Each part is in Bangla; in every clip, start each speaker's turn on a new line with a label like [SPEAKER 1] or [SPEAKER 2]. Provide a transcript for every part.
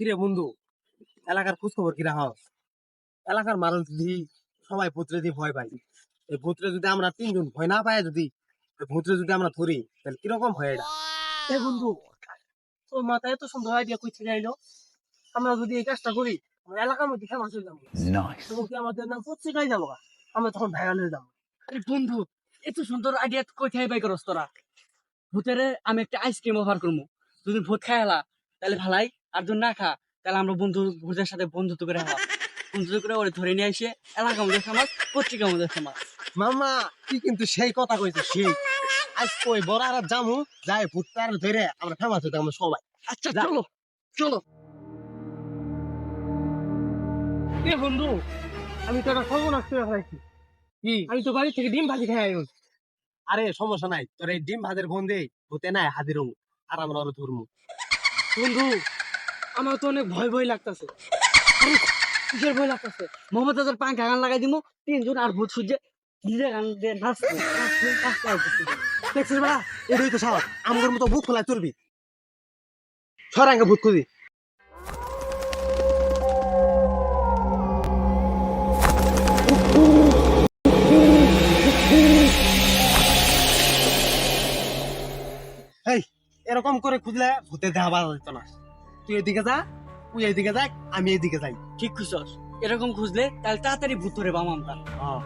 [SPEAKER 1] কিরে বন্ধু? এলাকার খোঁজ খবর কিরা হস? এলাকার মানুষ যদি সবাই পুত্রে দিয়ে ভয় পাই এই পুত্রে যদি আমরা তিনজন ভয় না পাই যদি এই পুত্রে যদি আমরা ধরি তাহলে কীরকম হয় এটা?
[SPEAKER 2] এ বন্ধু তোর মাথায় এত সুন্দর আইডিয়া কই থেকে আইলো আমরা যদি এই কাজটা করি আমরা এলাকার মধ্যে ফেমাস হয়ে যাব। তখন কি আমাদের নাম পত্রিকায় যাব আমরা তখন ভাইরাল হয়ে যাব।
[SPEAKER 3] আরে বন্ধু এত সুন্দর আইডিয়া কই থেকে বাই করস তোরা। ভূতেরে আমি একটা আইসক্রিম অফার করব যদি ভূত খাই হেলা তাহলে ভালাই আর যদি না খা তাহলে আমরা বন্ধু ভূতের সাথে বন্ধুত্ব করে হেলা বন্ধুত্ব করে ওরে ধরে নিয়ে এসে এলাকা মধ্যে ফেমাস পত্রিকা মধ্যে ফেমাস
[SPEAKER 1] মামা তুই কিন্তু সেই কথা কইছিস সেই আজ কই বড় আর জামু যাই ভূতটার ধরে আমরা ফেমাস হইতে আমরা সবাই।
[SPEAKER 3] আচ্ছা চলো চলো।
[SPEAKER 2] এ বন্ধু আমি তো একটা সর্বনাশ করে ফেলাইছি।
[SPEAKER 1] কি?
[SPEAKER 2] আমি তো বাড়ি থেকে ডিম ভাজি খাই আইন
[SPEAKER 1] আরে সমস্যা নাই তোর এই ডিম ভাজের বন্ধে ভূতে নাই হাজির হব আর আমরা ওরা ধরবো
[SPEAKER 2] বন্ধু আমার তো অনেক ভয় ভয় লাগতেছে। কিসের ভয় লাগতেছে?
[SPEAKER 3] মোহাম্মদ আজার পাঙ্খা গান লাগাই দিব তিনজন আর ভূত সূর্যে নিজে গান দিয়ে নাচবে
[SPEAKER 1] এটাই তো সাহস। আমার মতো বুক খোলায় সরাঙ্গে ভূত খুঁজি। এরকম করে খুঁজলে ভূতে দেখা পাওয়া যেত না। তুই এদিকে যা তুই এদিকে যাক আমি এদিকে যাই।
[SPEAKER 3] ঠিক খুশস এরকম খুঁজলে তাহলে তাড়াতাড়ি ভূত ধরে পাবো আমরা
[SPEAKER 1] হ্যাঁ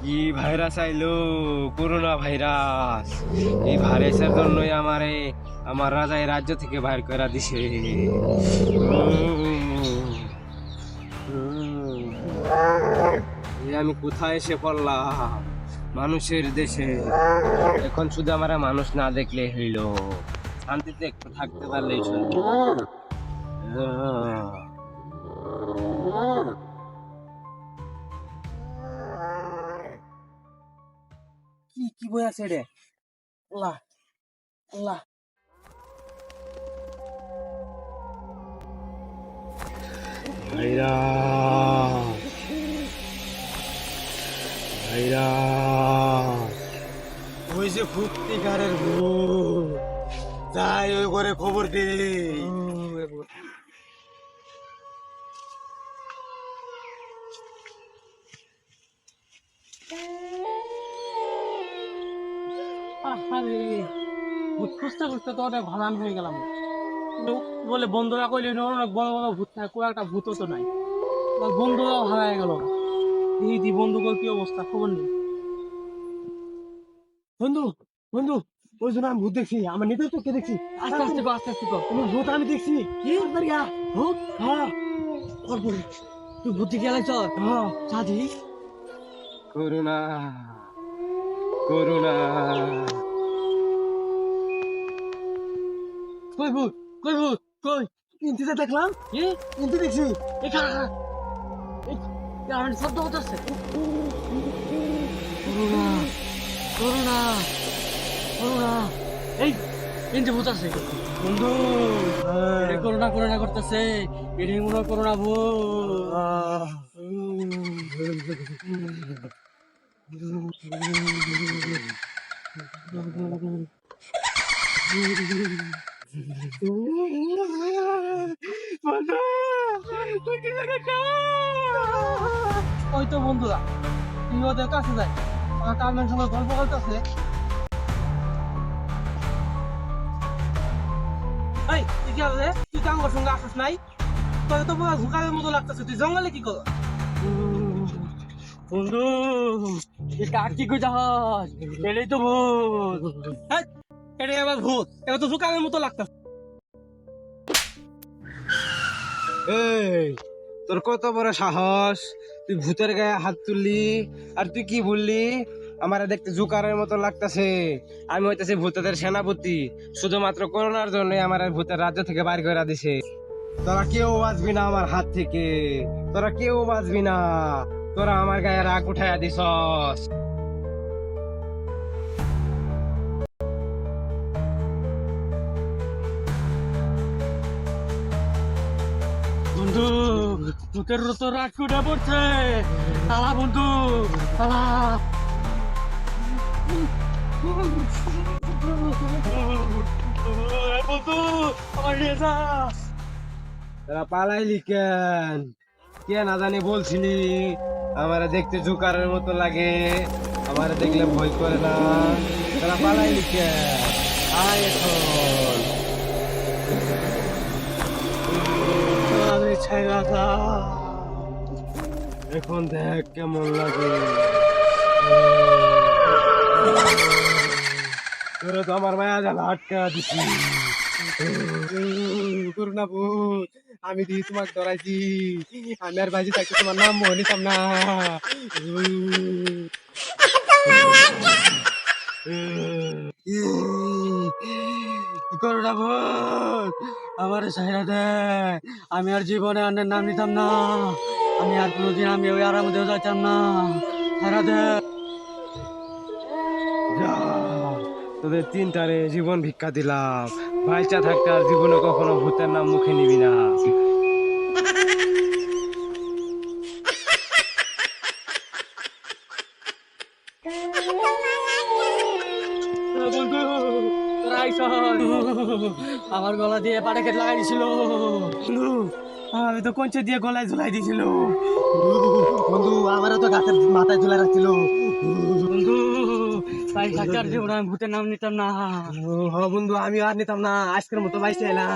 [SPEAKER 4] কি ভাইরাস আইলো করোনা ভাইরাস। এই ভাইরাসের জন্যই আমারে আমার রাজা এই রাজ্য থেকে বাইর করে দিছে। আমি কোথায় এসে পড়লাম? মানুষের দেশে। এখন শুধু আমার মানুষ না দেখলে হইল। শান্তিতে একটু থাকতে পারলেই
[SPEAKER 2] কি কি বই আছে রে? আল্লাহ আল্লাহ।
[SPEAKER 4] ভাইরা। ভাইরা।
[SPEAKER 1] ওই যে ফুটতিকারের ভূত। যাই ওই করে খবর দে।
[SPEAKER 2] ভূত খুঁজতে খুঁজতে তো অনেক ভালান হয়ে গেলাম। বলে বন্ধুরা কইলে অনেক বড় বড় ভূত থাকে কোনো একটা ভূতও তো নাই। বন্ধুরাও হারায় গেল। দিদি দি বন্ধু কর কি অবস্থা খবর নেই?
[SPEAKER 1] বন্ধু বন্ধু ওই জন্য আমি ভূত দেখছি। আমার নিজের চোখে দেখছি?
[SPEAKER 3] আস্তে আস্তে কর, আস্তে আস্তে কর।
[SPEAKER 1] কোনো ভূত আমি দেখছি?
[SPEAKER 3] কি? ভূত?
[SPEAKER 1] হ্যাঁ।
[SPEAKER 3] তারপরে তুই ভূত দেখে আলাইছ
[SPEAKER 1] হ্যাঁ।
[SPEAKER 3] সাধি
[SPEAKER 4] করুণা করুণা।
[SPEAKER 1] কই ভূত? কই ভূত কই? ইন্তিতে দেখলাম?
[SPEAKER 3] কি?
[SPEAKER 1] ইন্তি দেখছি।
[SPEAKER 3] এই খাড়া এই আমার শব্দ করতেছে করুণা করুণা করুণা। এই তিনটে ভূত আছে
[SPEAKER 1] বন্ধু
[SPEAKER 3] করোনা করোনা করতেছে। এটা মনে করোনা ভূত।
[SPEAKER 2] ওই তো বন্ধুরা তুই ওদের কাছে যাই। আমার কামের সঙ্গে গল্প করতেছে। এই তুই কি তুই কাঙ্গর সঙ্গে আসিস নাই। তোর তো পুরো ঝুঁকারের মতো লাগতেছে। তুই জঙ্গলে কি কর
[SPEAKER 3] বন্ধু কাক কি কই যাস এটাই তো ভূত
[SPEAKER 2] এটা এবার ভূত। এটা তো ঝুঁকারের মতো লাগতেছে।
[SPEAKER 4] এই, তোর কত বড় সাহস? তুই ভূতের গায়ে হাত তুললি? আর তুই কি বললি? আমার দেখতে জুকারের মতো লাগতেছে। আমি হইতেছি ভূতেদের সেনাপতি। শুধুমাত্র করোনার জন্য আমার ভূতের রাজ্য থেকে বাইর করে দিছে। তোরা কেউ বাঁচবি না আমার হাত থেকে। তোরা কেউ বাঁচবি না। তোরা আমার গায়ে রাগ উঠাইয়া দিছস।
[SPEAKER 3] বন্ধু ভূতের তো রাগ উঠে পড়ছে। আলা বন্ধু আলা বন্ধু, আমার
[SPEAKER 4] কে না জানি আমার দেখতে জোকারের মতো লাগে। আমার দেখলে ভয় করে না। তোরা পালাইলি কেন? আয় এখন
[SPEAKER 3] ছাইরা যা
[SPEAKER 4] এখন দেখ কেমন লাগে। তোরা তো আমার মায়া জাল আটকা দিছি।
[SPEAKER 1] করুণা ভূত আমি দিয়ে তোমাকে ধরাইছি আমি আর বাজি থাকতে তোমার নাম মনে নিতাম না।
[SPEAKER 3] করোনা ভূত আমার ছাইরা দে আমি আর জীবনে অন্যের নাম নিতাম না। আমি আর কোনোদিন আমি ওই আরাম দেওয়া যাইতাম না। ছাইরা দে।
[SPEAKER 4] যা, তোদের তিনটারে জীবন ভিক্ষা দিলাম। ভাইচা থাকতে আর জীবনে কখনো ভূতের নাম মুখে নিবি না।
[SPEAKER 3] বন্ধু আইসস। আমার গলা দিয়ে পাটে কেটে লাগাই দিছিল।
[SPEAKER 4] আমি তো কঞ্চে দিয়ে গলায় ঝুলাই দিছিল।
[SPEAKER 1] বন্ধু আমারও তো গাছের মাথায় ঝুলাই রাখছিল।
[SPEAKER 3] বন্ধু তাই থাকার জীবন আমি ভূতের নাম নিতাম না।
[SPEAKER 1] হ বন্ধু আমি আর নিতাম না। আজকের মতো বাইসে এলাম।